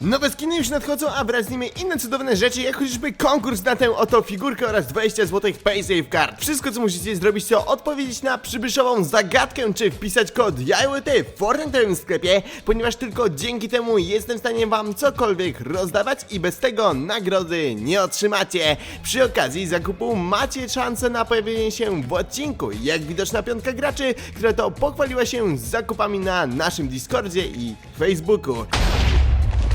Nowe skiny już nadchodzą, a wraz z nimi inne cudowne rzeczy, jak chociażby konkurs na tę oto figurkę oraz 20 zł PaySafe Card. Wszystko co musicie zrobić to odpowiedzieć na przybyszową zagadkę, czy wpisać kod JAJłyty w Fortnite'owym sklepie, ponieważ tylko dzięki temu jestem w stanie wam cokolwiek rozdawać i bez tego nagrody nie otrzymacie. Przy okazji zakupu macie szansę na pojawienie się w odcinku, jak widoczna piątka graczy, która to pochwaliła się z zakupami na naszym Discordzie i Facebooku.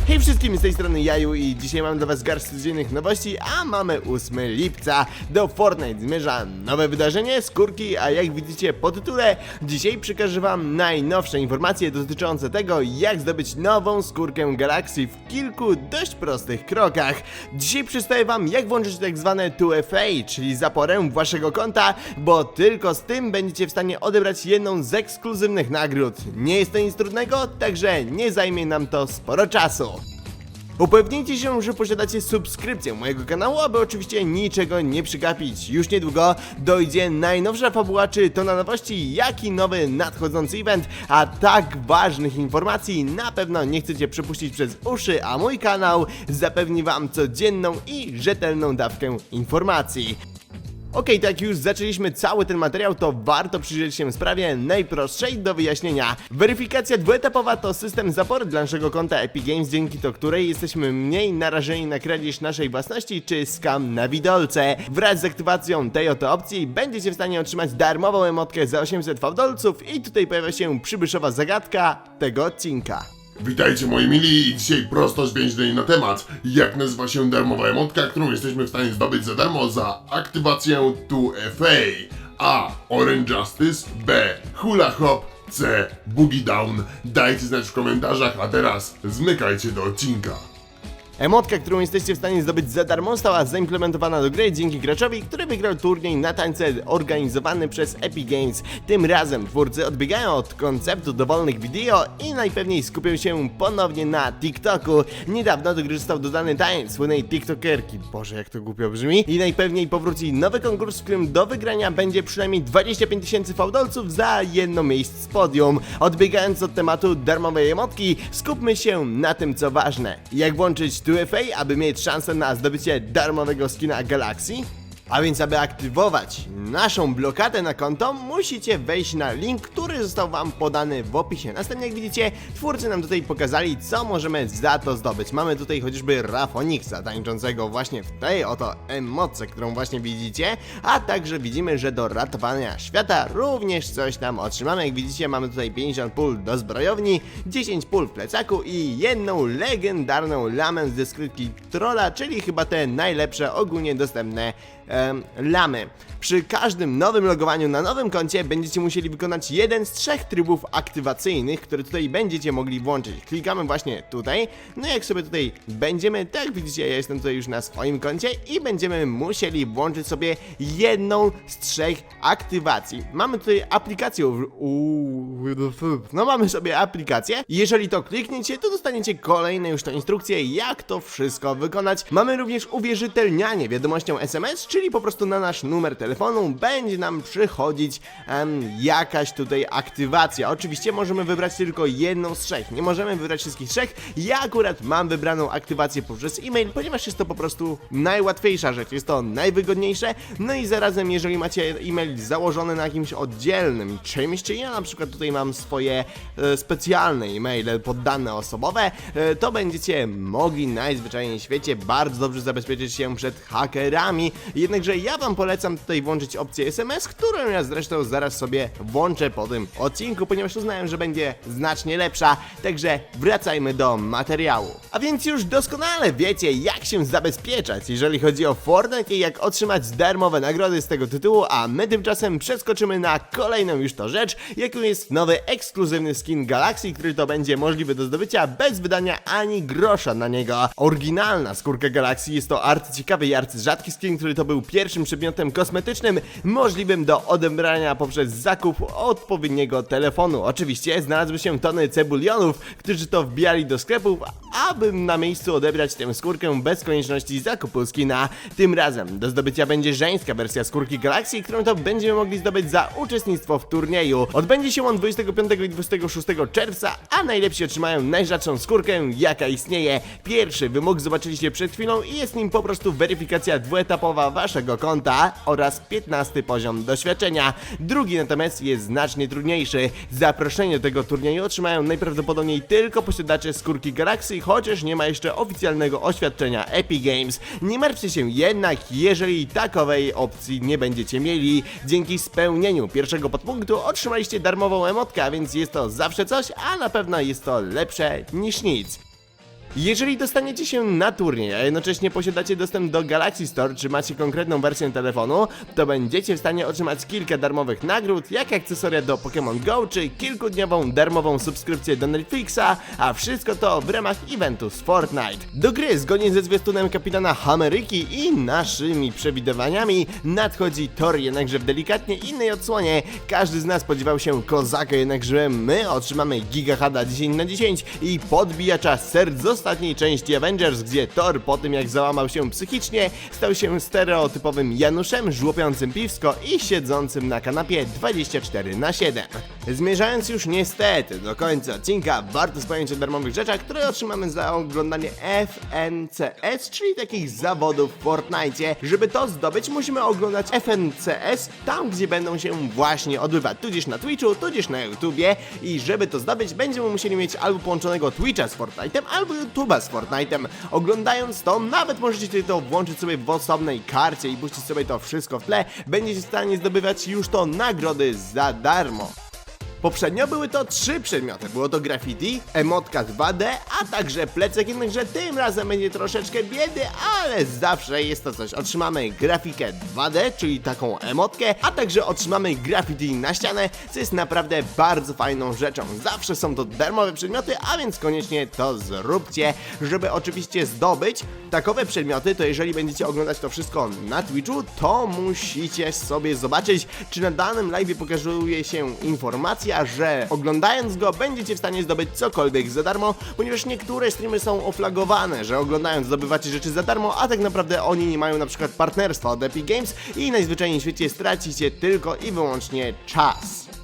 Hej wszystkim, z tej strony Jaju i dzisiaj mam dla was garść codziennych nowości, a mamy 8 lipca. Do Fortnite zmierza nowe wydarzenie, skórki, a jak widzicie po tytule, dzisiaj przekażę wam najnowsze informacje dotyczące tego, jak zdobyć nową skórkę Galaxy w kilku dość prostych krokach. Dzisiaj przedstawię wam, jak włączyć tak zwane 2FA, czyli zaporę waszego konta, bo tylko z tym będziecie w stanie odebrać jedną z ekskluzywnych nagród. Nie jest to nic trudnego, także nie zajmie nam to sporo czasu. Upewnijcie się, że posiadacie subskrypcję mojego kanału, aby oczywiście niczego nie przygapić. Już niedługo dojdzie najnowsza fabuła, czy to na nowości, jak i nowy nadchodzący event, a tak ważnych informacji na pewno nie chcecie przepuścić przez uszy, a mój kanał zapewni wam codzienną i rzetelną dawkę informacji. Okej, tak już zaczęliśmy cały ten materiał, to warto przyjrzeć się sprawie najprostszej do wyjaśnienia. Weryfikacja dwuetapowa to system zapory dla naszego konta Epic Games, dzięki to której jesteśmy mniej narażeni na kradzież naszej własności czy skam na widolce. Wraz z aktywacją tej oto opcji będziecie w stanie otrzymać darmową emotkę za 800 fałdolców i tutaj pojawia się przybyszowa zagadka tego odcinka. Witajcie moi mili i dzisiaj prosto z więźnej na temat. Jak nazywa się darmowa emotka, którą jesteśmy w stanie zdobyć za darmo za aktywację 2FA? A. Orange Justice B. Hula Hop C. Boogie Down. Dajcie znać w komentarzach, a teraz zmykajcie do odcinka. Emotka, którą jesteście w stanie zdobyć za darmo, została zaimplementowana do gry dzięki graczowi, który wygrał turniej na tańce organizowany przez Epic Games. Tym razem twórcy odbiegają od konceptu dowolnych wideo i najpewniej skupią się ponownie na TikToku. Niedawno do gry został dodany tańc słynnej TikTokerki. Boże, jak to głupio brzmi. I najpewniej powróci nowy konkurs, w którym do wygrania będzie przynajmniej 25 tysięcy fałdolców za jedno miejsce z podium. Odbiegając od tematu darmowej emotki, skupmy się na tym, co ważne. Jak włączyć 2FA, aby mieć szansę na zdobycie darmowego skina Galaxy? A więc, aby aktywować naszą blokadę na konto, musicie wejść na link, który został Wam podany w opisie. Następnie, jak widzicie, twórcy nam tutaj pokazali, co możemy za to zdobyć. Mamy tutaj chociażby Rafoniksa, tańczącego właśnie w tej oto emotce, którą właśnie widzicie, a także widzimy, że do ratowania świata również coś tam otrzymamy. Jak widzicie, mamy tutaj 50 pól do zbrojowni, 10 pól w plecaku i jedną legendarną lamę z dyskrytki trolla, czyli chyba te najlepsze ogólnie dostępne lamy. Przy każdym nowym logowaniu na nowym koncie będziecie musieli wykonać jeden z trzech trybów aktywacyjnych, które tutaj będziecie mogli włączyć. Klikamy właśnie tutaj, no jak sobie tutaj będziemy, tak jak widzicie, ja jestem tutaj już na swoim koncie i będziemy musieli włączyć sobie jedną z trzech aktywacji. Mamy tutaj aplikację, no mamy sobie aplikację jeżeli to klikniecie, to dostaniecie kolejne już to instrukcje, jak to wszystko wykonać. Mamy również uwierzytelnianie wiadomością SMS, czyli po prostu na nasz numer telefonu będzie nam przychodzić em, jakaś tutaj aktywacja. Oczywiście możemy wybrać tylko jedną z trzech, nie możemy wybrać wszystkich trzech. Ja akurat mam wybraną aktywację poprzez e-mail, ponieważ jest to po prostu najłatwiejsza rzecz, jest to najwygodniejsze. No i zarazem, jeżeli macie e-mail założony na jakimś oddzielnym czymś, czy ja na przykład tutaj mam swoje e, specjalne e-maile poddane osobowe, e, to będziecie mogli najzwyczajniej w świecie bardzo dobrze zabezpieczyć się przed hakerami. Jednakże ja wam polecam tutaj włączyć opcję SMS, którą ja zresztą zaraz sobie włączę po tym odcinku, ponieważ uznałem, że będzie znacznie lepsza. Także wracajmy do materiału. A więc już doskonale wiecie, jak się zabezpieczać, jeżeli chodzi o Fortnite i jak otrzymać darmowe nagrody z tego tytułu, a my tymczasem przeskoczymy na kolejną już to rzecz, jaką jest nowy ekskluzywny skin Galaxy, który to będzie możliwy do zdobycia bez wydania ani grosza na niego. Oryginalna skórka galakcji. Jest to arcyciekawy i arcyrzadki skin, który to był pierwszym przedmiotem kosmetycznym możliwym do odebrania poprzez zakup odpowiedniego telefonu. Oczywiście znalazły się tony cebulionów, którzy to wbijali do sklepów, aby na miejscu odebrać tę skórkę bez konieczności zakupu skina. Tym razem do zdobycia będzie żeńska wersja skórki galakcji, którą to będziemy mogli zdobyć za uczestnictwo w turnieju. Odbędzie się on 25 i 26 czerwca, a najlepsi otrzymają najrzadszą skórkę, jaka istnieje. Pierwszy wymóg zobaczyliście przed chwilą i jest nim po prostu weryfikacja dwuetapowa waszego konta oraz 15 poziom doświadczenia. Drugi natomiast jest znacznie trudniejszy. Zaproszenie do tego turnieju otrzymają najprawdopodobniej tylko posiadacze skórki galakcji, chociaż nie ma jeszcze oficjalnego oświadczenia Epic Games. Nie martwcie się jednak, jeżeli takowej opcji nie będziecie mieli. Dzięki spełnieniu pierwszego podpunktu otrzymaliście darmową emotkę, więc jest to zawsze coś, a na pewno jest to lepsze niż nic. Jeżeli dostaniecie się na turniej, a jednocześnie posiadacie dostęp do Galaxy Store, czy macie konkretną wersję telefonu, to będziecie w stanie otrzymać kilka darmowych nagród, jak akcesoria do Pokémon Go, czy kilkudniową darmową subskrypcję do Netflixa, a wszystko to w ramach eventu z Fortnite. Do gry, zgodnie ze zwiastunem kapitana Hameryki i naszymi przewidywaniami, nadchodzi Thor, jednakże w delikatnie innej odsłonie. Każdy z nas spodziewał się kozaka, jednakże my otrzymamy Gigahada 10 na 10 i podbijacza serc ostatniej części Avengers, gdzie Thor po tym jak załamał się psychicznie, stał się stereotypowym Januszem, żłopiącym piwsko i siedzącym na kanapie 24 na 7. Zmierzając już niestety do końca odcinka, warto wspomnieć o darmowych rzeczach, które otrzymamy za oglądanie FNCS, czyli takich zawodów w Fortnite. Żeby to zdobyć, musimy oglądać FNCS tam, gdzie będą się właśnie odbywać, tudzież na Twitchu, tudzież na YouTubie i żeby to zdobyć, będziemy musieli mieć albo połączonego Twitcha z Fortnite'em, albo YouTube'a z Fortnite'em. Oglądając to, nawet możecie to włączyć sobie w osobnej karcie i puścić sobie to wszystko w tle, będziecie w stanie zdobywać już to nagrody za darmo. Poprzednio były to trzy przedmioty. Było to graffiti, emotka 2D, a także plecak, jednakże tym razem będzie troszeczkę biedy, ale zawsze jest to coś. Otrzymamy grafikę 2D, czyli taką emotkę, a także otrzymamy graffiti na ścianę, co jest naprawdę bardzo fajną rzeczą. Zawsze są to darmowe przedmioty, a więc koniecznie to zróbcie. Żeby oczywiście zdobyć takowe przedmioty, to jeżeli będziecie oglądać to wszystko na Twitchu, to musicie sobie zobaczyć, czy na danym live pokazuje się informacja, że oglądając go będziecie w stanie zdobyć cokolwiek za darmo, ponieważ niektóre streamy są oflagowane, że oglądając zdobywacie rzeczy za darmo, a tak naprawdę oni nie mają na przykład partnerstwa od Epic Games i najzwyczajniej w świecie stracicie tylko i wyłącznie czas.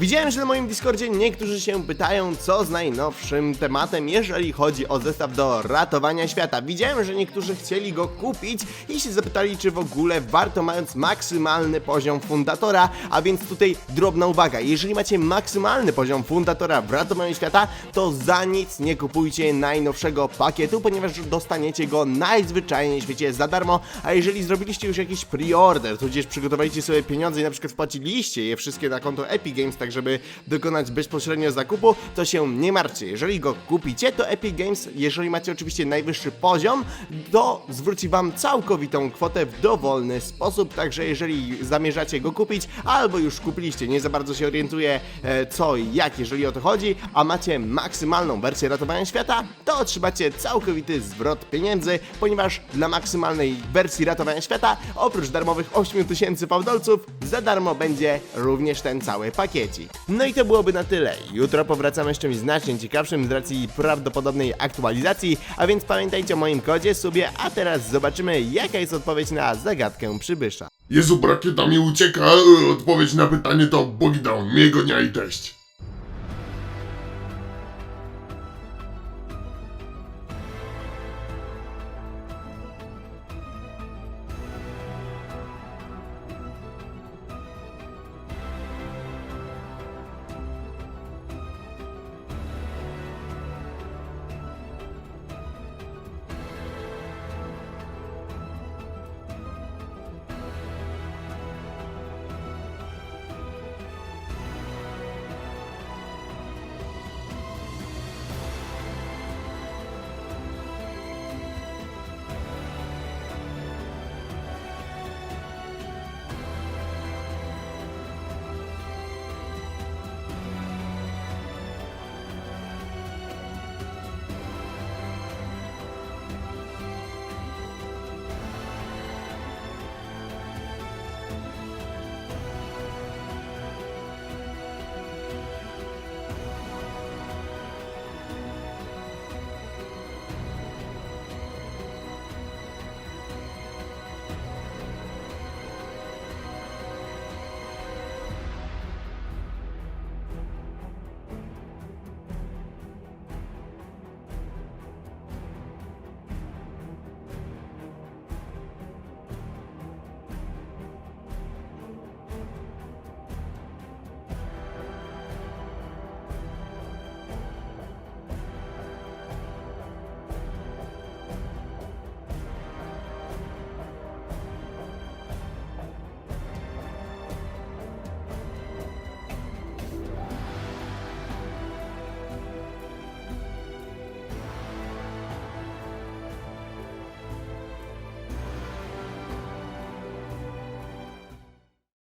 Widziałem, że na moim Discordzie niektórzy się pytają, co z najnowszym tematem, jeżeli chodzi o zestaw do ratowania świata. Widziałem, że niektórzy chcieli go kupić i się zapytali, czy w ogóle warto, mając maksymalny poziom fundatora. A więc tutaj drobna uwaga: jeżeli macie maksymalny poziom fundatora w ratowaniu świata, to za nic nie kupujcie najnowszego pakietu, ponieważ dostaniecie go najzwyczajniej w świecie za darmo. A jeżeli zrobiliście już jakiś preorder, tudzież przygotowaliście sobie pieniądze i na przykład wpłaciliście je wszystkie na konto Epic Games, tak żeby dokonać bezpośrednio zakupu, to się nie martwcie. Jeżeli go kupicie, to Epic Games, jeżeli macie oczywiście najwyższy poziom, to zwróci wam całkowitą kwotę w dowolny sposób. Także jeżeli zamierzacie go kupić, albo już kupiliście, nie za bardzo się orientuję e, co i jak, jeżeli o to chodzi, a macie maksymalną wersję ratowania świata, to otrzymacie całkowity zwrot pieniędzy, ponieważ dla maksymalnej wersji ratowania świata, oprócz darmowych 8000 fałdolców, za darmo będzie również ten cały pakiecik. No i to byłoby na tyle. Jutro powracamy z czymś znacznie ciekawszym z racji prawdopodobnej aktualizacji, a więc pamiętajcie o moim kodzie sobie, a teraz zobaczymy jaka jest odpowiedź na zagadkę przybysza. Jezu, rakieta mi ucieka. Odpowiedź na pytanie to Bogdan. Miłego dnia i teść.